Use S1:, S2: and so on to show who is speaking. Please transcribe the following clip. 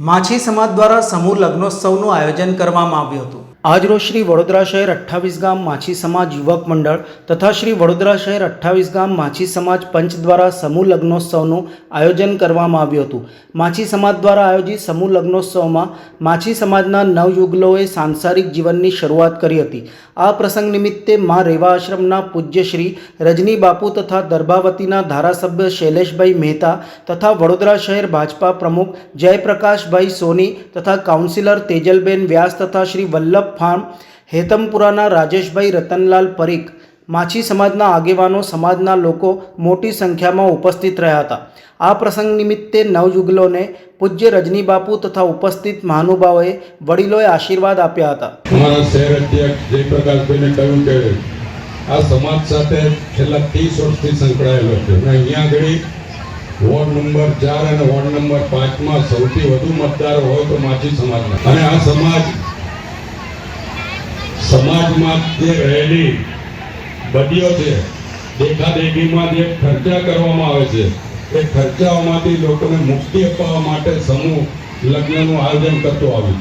S1: માછી સમાજ દ્વારા સમૂહ લગ્નોત્સવનું આયોજન કરવામાં આવ્યું હતું. આજરોજ શ્રી વડોદરા શહેર અઠ્ઠાવીસ ગામ માછી સમાજ યુવક મંડળ તથા શ્રી વડોદરા શહેર અઠ્ઠાવીસ ગામ માછી સમાજ પંચ દ્વારા સમૂહ લગ્નોત્સવનું આયોજન કરવામાં આવ્યું હતું. માછી સમાજ દ્વારા આયોજિત સમૂહ લગ્નોત્સવમાં માછી સમાજના નવયુગલોએ સાંસારિક જીવનની શરૂઆત કરી હતી. આ પ્રસંગ નિમિત્તે મા રેવા આશ્રમના પૂજ્ય શ્રી રજની બાપુ તથા દર્ભાવતીના ધારાસભ્ય શૈલેષભાઈ મહેતા તથા વડોદરા શહેર ભાજપા પ્રમુખ જયપ્રકાશભાઈ સોની તથા કાઉન્સિલર તેજલબેન વ્યાસ તથા શ્રી વલ્લભ ફાર્મ હેતમપુરાના રાજેશભાઈ રતનલાલ પરીખ માછી સમાજના આગેવાનો સમાજના લોકો મોટી સંખ્યામાં ઉપસ્થિત રહ્યા હતા. આ પ્રસંગ નિમિત્તે નવયુગલોને પૂજ્ય રજની બાપુ તથા ઉપસ્થિત મહાનુભાવોએ વડીલોએ આશીર્વાદ આપ્યા હતા.
S2: અમારા શહેર અધ્યક્ષ જયપ્રકાશભાઈને કહ્યું કે આ સમાજ સાથે છેલ્લા ત્રીસ વર્ષથી સંકળાયેલો છે. અને અહીંયા આગળ વોર્ડ નંબર ચાર અને વોર્ડ નંબર પાંચમાં સૌથી વધુ મતદારો હોય તો માછી સમાજના. અને આ સમાજ સમાજમાં જે રહેલી બદીઓ છે, દેખાદેખીમાં જે ખર્ચા કરવામાં આવે છે, એ ખર્ચાઓમાંથી લોકોને મુક્તિ અપાવવા માટે સમૂહ લગ્નનું આયોજન કરતો આવ્યું.